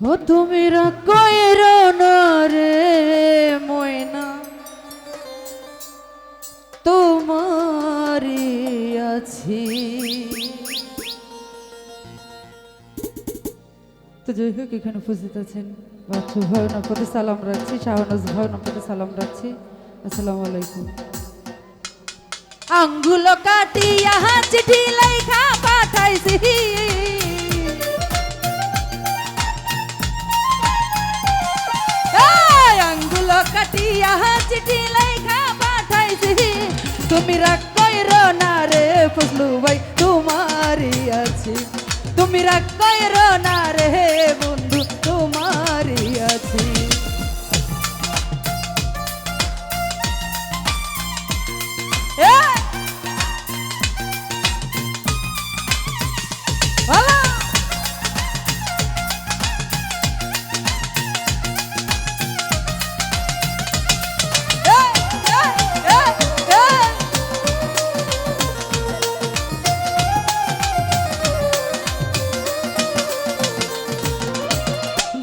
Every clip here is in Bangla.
ও তুমি কইর রে ময়না। তোমারি আছি। তো যাই হোক, এখানে উপস্থিত আছেন বাচ্চু ভাবনার প্রতি সালাম রাখছি, শাহনাজ ভাবনার প্রতি সালাম রাখছি। আসসালামু আলাইকুম। আঙ্গুল কাটিয়া চিঠি লেখা পাঠাইছি। আঙ্গুল কাটিয়া চিঠি লেখা পাঠাইছি। তুমি রাগ কইর না রে ফজলু ভাই, তোমারই আছি। তুমি রাগ কইর না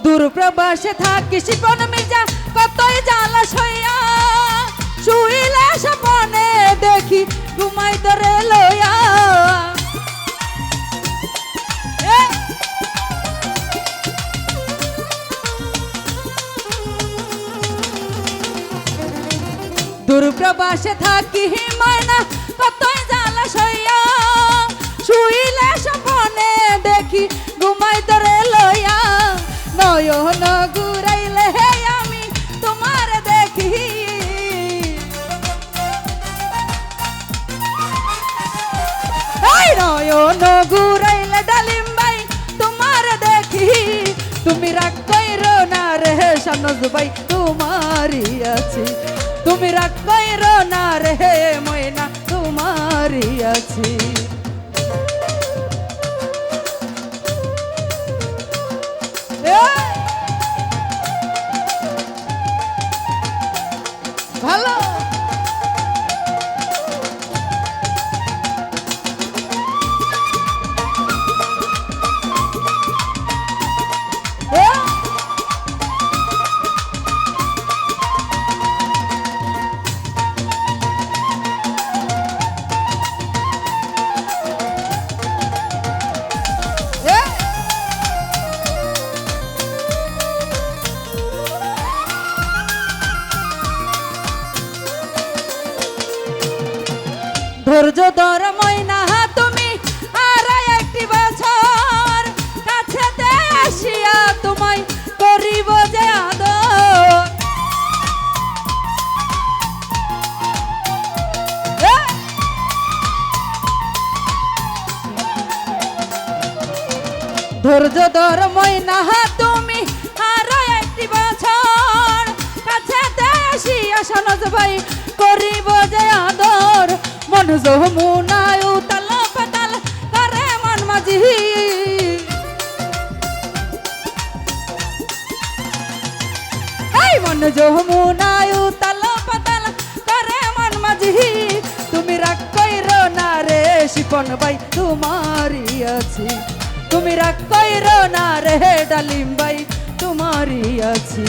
দূরপ্রবাসে থাকি শিপন মির্জা, কতই জ্বালা সইয়া শুইলে সপনে দেখি ঘুমাই ধরে লইয়া! দূরপ্রবাসে থাকি ময়না কতই জ্বালা সইয়া শুইলে সপনে দেখি ঘুমাই ধরে লইয়া। নয়ন ঘুরাইলে আমি তোমার দেখি। নয়ন ঘুরাইলে ডালিম ভাই তোমার দেখি। তুমি রাগ না রে সানজ ভাই, তোমারই আছি। কইর না রে ময়না, তোমারই আছি। ধৈর্য ধর ময়না, তুমি আর একটি বছর কাছেতে আসিয়া তোমায় করিব যে আদর! ধৈর্য ধর ময়না, তুমি আর একটি বছর কাছেতে আসিয়া সনজ ভাই করিব যে আদর মন যমুনায় উতাল পাতাল করে মন মাঝি? এই মন যমুনায় উতাল পাতাল করে মন মাঝি? তুমি রাগ কইর না রে শিপন ভাই, তোমারই আছি। তুমি রাগ কইর না রে ডালিম ভাই, তোমারই আছি।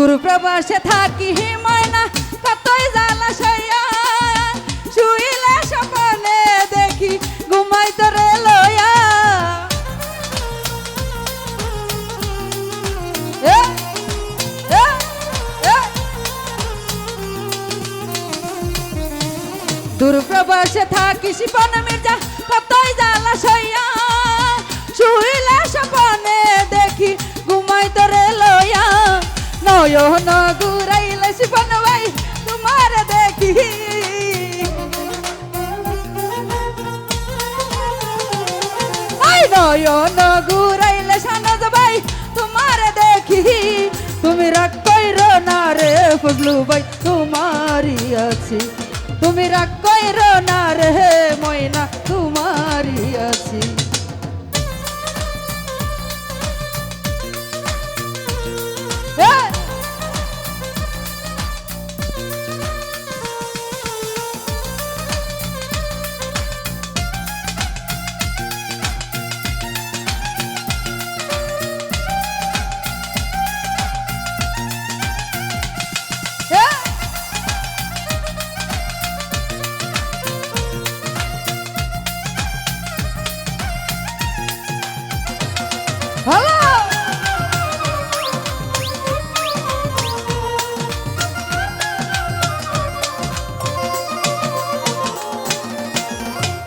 দূরপ্রবাসে থাকি ময়না কতই জ্বালা সইয়া শুইলে সপনে দেখি ঘুমাই এ, এ। দূরপ্রবাসে থাকি শিপন মির্জা কতই জ্বালা সইয়া শুইলে সপনে দেখি নয়ন ঘুরাইল শিবন ভাই, তোমার দেখি। নয়ন ঘুরাইল সানজ ভাই, তোমার দেখি। তুমি রাগ কইর না রে ফজলু ভাই, তোমারই আছি। তুমি রাগ কইর না রে ময়না, তোমারই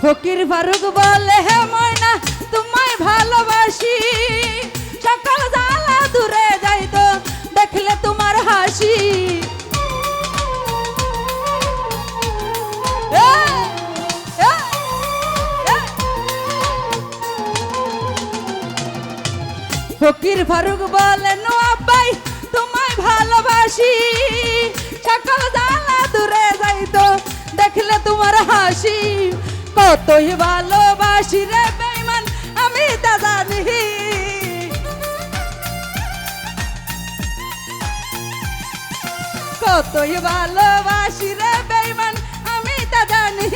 ফকির ফারুক বলে, হে ময়না, তোমায় ভালোবাসি। সকাল জ্বালা দূরে যাইতো দেখলে তোমার হাসি। ফকির ফারুক বলে, নো তোমায় ভালোবাসি। সকাল জ্বালা দূরে যাইতো দেখলে তোমার হাসি। কতই ভালোবাসি রে বেইমান আমি তা জানি। কতই ভালোবাসি রে বেইমান আমি তা জানি।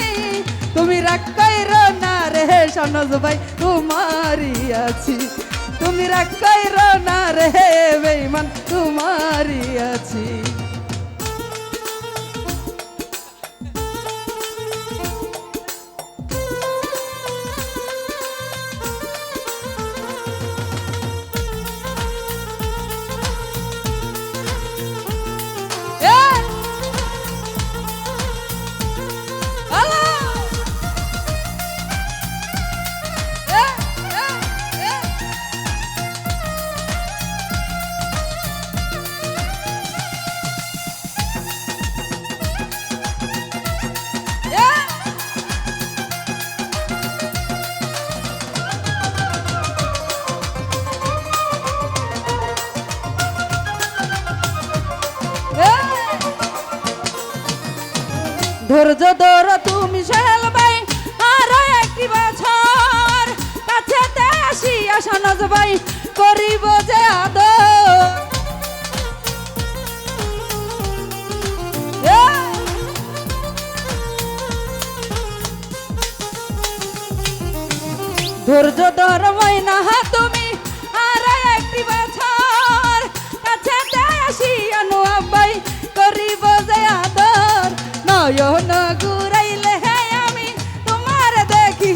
তুমি রাগ কইর না রে সনজ ভাই, তোমারই আছি। তুমি রাগ কইর না রে ধৈর্য ধরো তুমি ভাই আরও একটি বছর কাছেতে আসি আসানজ ভাই করিব যে আদর! ধৈর্য ধর ময়না তুমি নয়ন ঘুরাইলে আমি তোমার দেখি।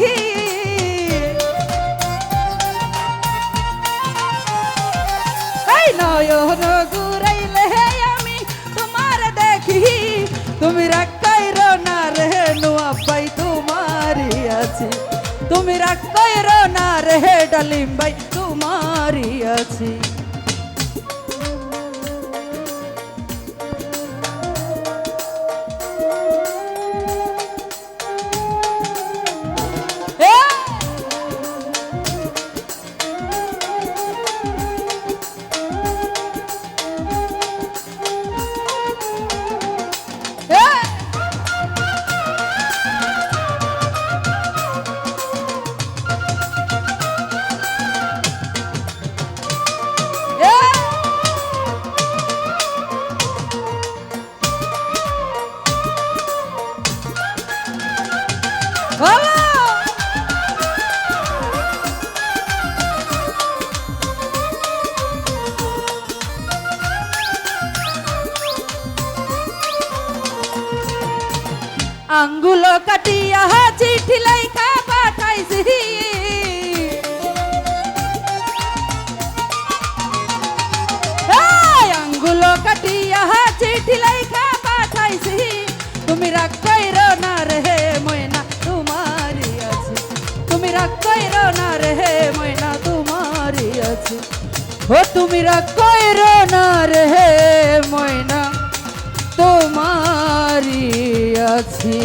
এই নয়ন ঘুরাইলে আমি তোমার দেখি। তুমি রাগ কইর না রে নু আব্বাই, তোমারই আছি। তুমি রাগ কইর না রে ডালিম ভাই, তোমারই আছি। আঙ্গুল কাটিয়া চিঠি লাইকা পাঠাইছি। আঙ্গুল কাটিয়া চিঠি লাইকা পাঠাইছি। তুমি রাগ কইর না রে ময়না, তোমারই আছে। তুমি রাগ কইর না রে ময়না, তোমারই আছে। ও তুমি রাগ কইর না রে ময়না। তোমারই আছি।